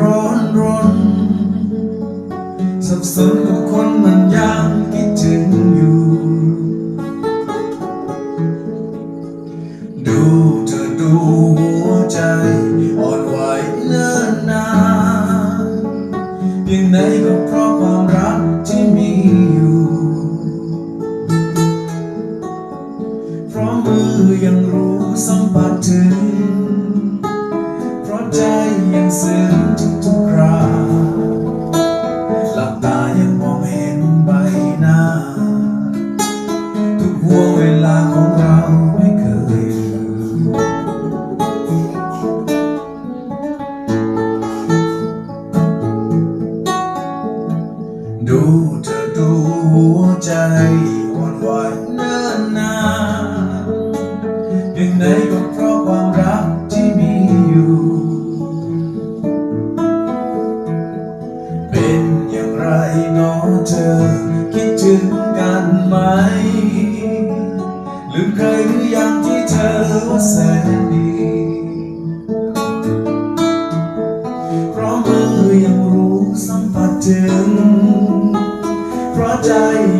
ร้อนรนสับสนกับคนมันยังคิดถึงอยู่ ดูเธอดูหัวใจอ่อนไหวเนิ่นนานเพียงไหนก็เพราะความรักที่มีอยู่ เพราะมือยังรู้สัมผัสถึง ลาของเราไม่เคยลืมดูเธอดูหัวใจวันไหวเนิ่นนานเพียงไหนก็เพราะความรักที่มีอยู่ เป็นอย่างไรน้อเธอคิดถึง อย่างที่เธอว่าแสนดีเพราะมือยังรู้สัมผัสถึงเพราะใจ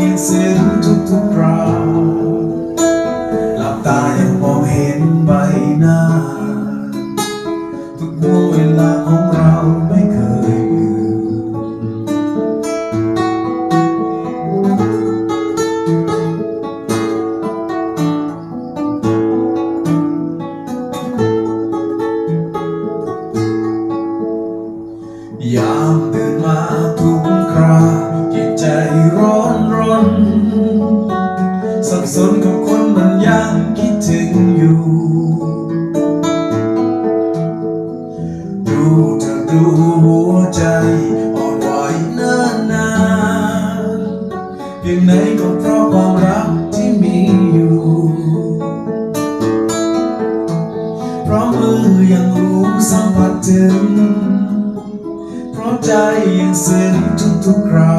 ยังซึ้งทุกๆครา ยามตื่นมาทุกคราจิตใจร้อนรน สับสนกับคนมันยังคิดถึงอยู่ ดูเธอดูหัวใจอ่อนไหวเนิ่นนานเพียงไหนก็เพราะความรักที่มีอยู่ เพราะมือยังรู้สัมผัสถึง เพราะใจยังเสื่อมทุกทุกครา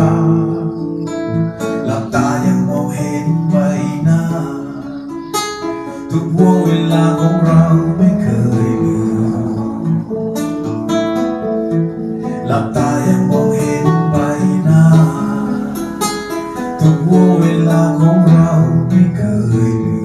หลับตายังมองเห็นใบหน้า ทุกวงเวลาของเราไม่เคยเบื่อหลับตายังมองเห็นใบหน้า ทุกวงเวลาของเราไม่เคยเบื่อ